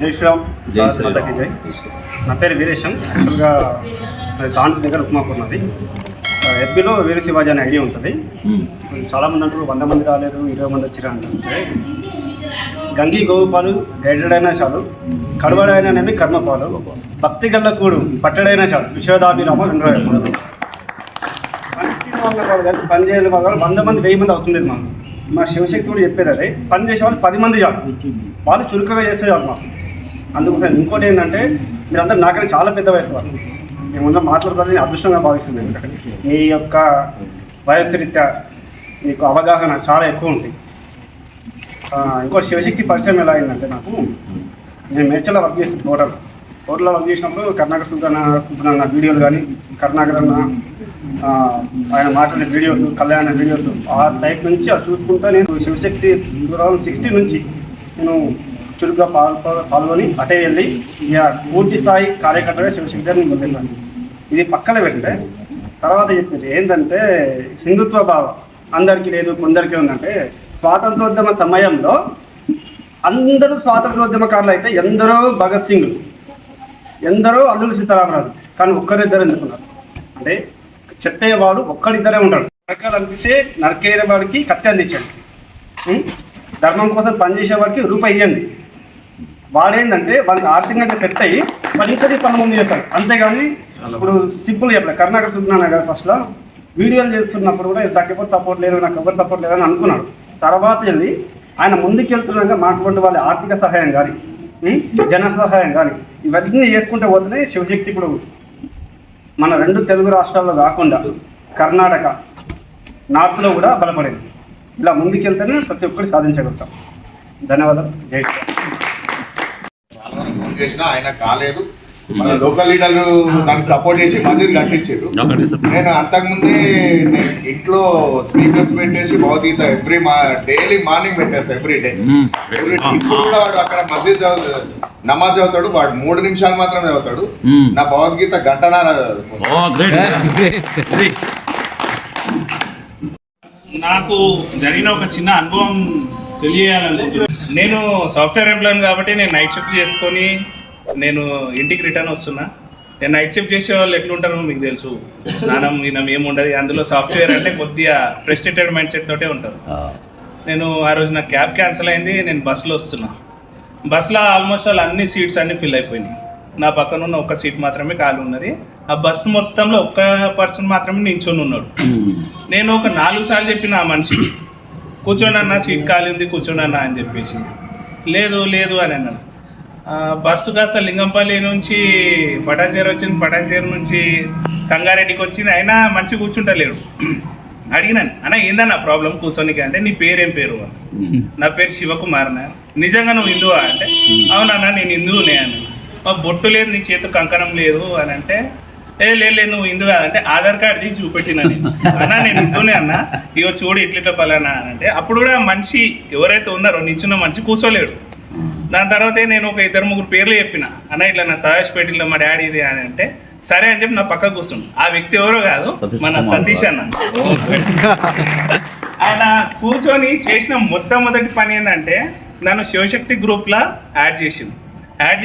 జై శ్రీరామ్. జై శ్రీరామ్. మాతాకి జై. నా పేరు వీరేశం. యాక్చువల్గా నాది తాండ్రి దగ్గర ఉప్మాపూర్ ఉన్నది ఎఫ్బీలో వీర శివాజీ అనే ఐడియా ఉంటుంది. ఉమ్. చాలా మంది అంటారు వంద మంది రాలేదు ఇరవై మంది వచ్చిరా అంటే గంగి గోపాలు గైడెడ్ చాలు. కడవడైన కర్మపాలు. భక్తి గల్ల కూడు పట్టడైనా చాలు. విశ్వదాభిరామ వెంకటరామ పని చేయాలి వాళ్ళు వంద మంది వెయ్యి మంది అవసరం లేదు మాకు. మా శివశక్తి కూడా చెప్పేది అదే. పని చేసే వాళ్ళు పది మంది చాలు. వాళ్ళు చురుకుగా చేసే చాలు మాకు. అందుకోసం ఇంకోటి ఏంటంటే మీరందరూ నాకన్నా చాలా పెద్ద వయసు వాళ్ళు మేము ముందు మాట్లాడుకోవాలని నేను అదృష్టంగా భావిస్తున్నాను ఎందుకంటే మీ యొక్క వయస్సు రీత్యా మీకు అవగాహన చాలా ఎక్కువ ఉంటుంది ఆ, ఇంకోటి శివశక్తి పరిచయం ఎలా అయిందంటే నాకు నేను మేడ్చల్లో వర్క్ చేసి హోటల్ హోటల్లో వర్క్ చేసినప్పుడు కర్ణాటక సుబ్బన్న సుబ్బన్న వీడియోలు కానీ కర్ణాకర్ ఆయన మాట్లాడే వీడియోస్ కళ్యాణ వీడియోస్ ఆ టైప్ నుంచి అది చూసుకుంటా నేను శివశక్తి టూ థౌజండ్ సిక్స్టీ నుంచి నేను చురుగ్గా పాల్గొ పాల్గొని అటే వెళ్ళి ఇక పూర్తి స్థాయి కార్యకర్తగా శివశంకర్ని గారిని ఇది పక్కన పెడితే తర్వాత చెప్పింది ఏంటంటే హిందుత్వ భావం. అందరికీ లేదు కొందరికీ ఉందంటే స్వాతంత్రోద్యమ సమయంలో అందరూ స్వాతంత్రోద్యమకారులు అయితే ఎందరో భగత్ సింగ్ ఎందరో అల్లుడు సీతారామరాజు కానీ ఒక్కరిద్దరు ఎందుకున్నారు అంటే చెప్పేవాడు ఒక్కడిద్దరే ఉంటాడు. నరకాలు అనిపిస్తే నరకేరే వాడికి కత్తి అందించండి. ధర్మం కోసం పనిచేసేవాడికి రూపాయి ఇవ్వండి వాడేందంటే వాడికి ఆర్థికంగా సెట్ అయ్యి వాడు ఇంకొకటి పని ముందు చేస్తాడు అంతేగాని ఇప్పుడు సింపుల్ చెప్పలే. కర్ణాకర్ సుబ్రహ్మణ్య గారు ఫస్ట్లో వీడియోలు చేస్తున్నప్పుడు కూడా నాకు ఎవరు సపోర్ట్ లేదు నాకు ఎవరు సపోర్ట్ లేదని అనుకున్నాడు. తర్వాత వెళ్ళి ఆయన ముందుకెళ్తున్నాక మాట్లాడే వాళ్ళ ఆర్థిక సహాయం కానీ? జన సహాయం కానీ ఇవన్నీ చేసుకుంటే పోతేనే శివశక్తి ఇప్పుడు మన రెండు తెలుగు రాష్ట్రాల్లో కాకుండా కర్ణాటక నార్త్లో కూడా బలపడింది. ఇలా ముందుకెళ్తేనే ప్రతి ఒక్కటి సాధించగలుగుతాం. ధన్యవాదాలు. జై ఫోన్ చేసినా ఆయన కాలేదు. మన లోకల్ లీడర్లు దానికి సపోర్ట్ చేసి మసీద్ కట్టించారు. నేను అంతకుముందే నేను ఇంట్లో స్పీకర్స్ పెట్టేసి భగవద్గీత ఎవ్రీ మా డైలీ మార్నింగ్ పెట్టేస్తా ఎవ్రీ డే. ఎవ్రీ ఇప్పుడు కూడా వాడు అక్కడ మసీద్ చదువు నమాజ్ చదువుతాడు వాడు మూడు నిమిషాలు మాత్రమే చదువుతాడు. ఉమ్. నా భగవద్గీత గ్రేట్ వెరీ నాకు జరిగిన ఒక చిన్న అనుభవం తెలియాలనుకుంటున్నాను నేను సాఫ్ట్వేర్ ఎంప్లాయ్ కాబట్టి నేను నైట్ షిఫ్ట్ చేసుకొని నేను ఇంటికి రిటర్న్ వస్తున్నా. నేను నైట్ షిఫ్ట్ చేసే వాళ్ళు ఎట్లుంటారో మీకు తెలుసు. స్నానం ఈయన ఏముండదు అందులో సాఫ్ట్వేర్ అంటే కొద్దిగా ఫ్రస్ట్రేటెడ్ మైండ్ సెట్ తోటే ఉంటారు. నేను ఆ రోజు నా క్యాబ్ క్యాన్సిల్ అయింది. నేను బస్సులో వస్తున్నా. బస్సులో ఆల్మోస్ట్ ఆల్ అన్ని సీట్స్ అన్ని ఫిల్ అయిపోయినాయి. నా పక్కన ఉన్న ఒక సీట్ మాత్రమే ఖాళీ ఉన్నది. ఆ బస్సు మొత్తంలో ఒక్క పర్సన్ మాత్రమే నించొని ఉన్నాడు. నేను ఒక నాలుగు సార్లు చెప్పిన ఆ మనిషికి. కూర్చోండి అన్న సీట్ ఖాళీ ఉంది కూర్చోండి అన్న అని చెప్పేసి. లేదు లేదు అని అన్నాను బస్సు కాస్త లింగంపల్లి నుంచి పటాచేరు వచ్చింది పటాచేరు నుంచి సంగారెడ్డికి వచ్చింది. అయినా మనిషి కూర్చుంటలేడు. అడిగినాను అన్న ఏందన్న ప్రాబ్లం కూర్చోనికి అంటే నీ పేరేం పేరు? నా పేరు శివకుమార్ అన్న. నిజంగా నువ్వు హిందువా? అంటే అవునన్నా నేను హిందువునే అన్న. "మా బొట్టు లేదు నీ చేతు కంకణం లేదు అని అంటే ఏ లేదు నువ్వు హిందూ కాదంటే ఆధార్ కార్డు తీసి చూపెట్టిన నేను. అన్నా నేను హిందూనే అన్న. ఇగో చూడు ఇట్లిట్ల పలానా అని అంటే అప్పుడు కూడా మనిషి ఎవరైతే ఉన్నారో నిల్చున్న మనిషి కూర్చోలేడు దాని తర్వాత నేను ఒక ఇద్దరు ముగ్గురు పేర్లు చెప్పిన. అన్న ఇట్లా నా సహాయపేటలో మా డాడీ ఇది అని అంటే సరే అని చెప్పి నా పక్క కూర్చుండు. ఆ వ్యక్తి ఎవరో కాదు మన. సతీష్ అన్న. ఆయన కూర్చొని చేసిన మొట్టమొదటి పని ఏంటంటే నన్ను శివశక్తి గ్రూప్లో యాడ్ చేసింది యాడ్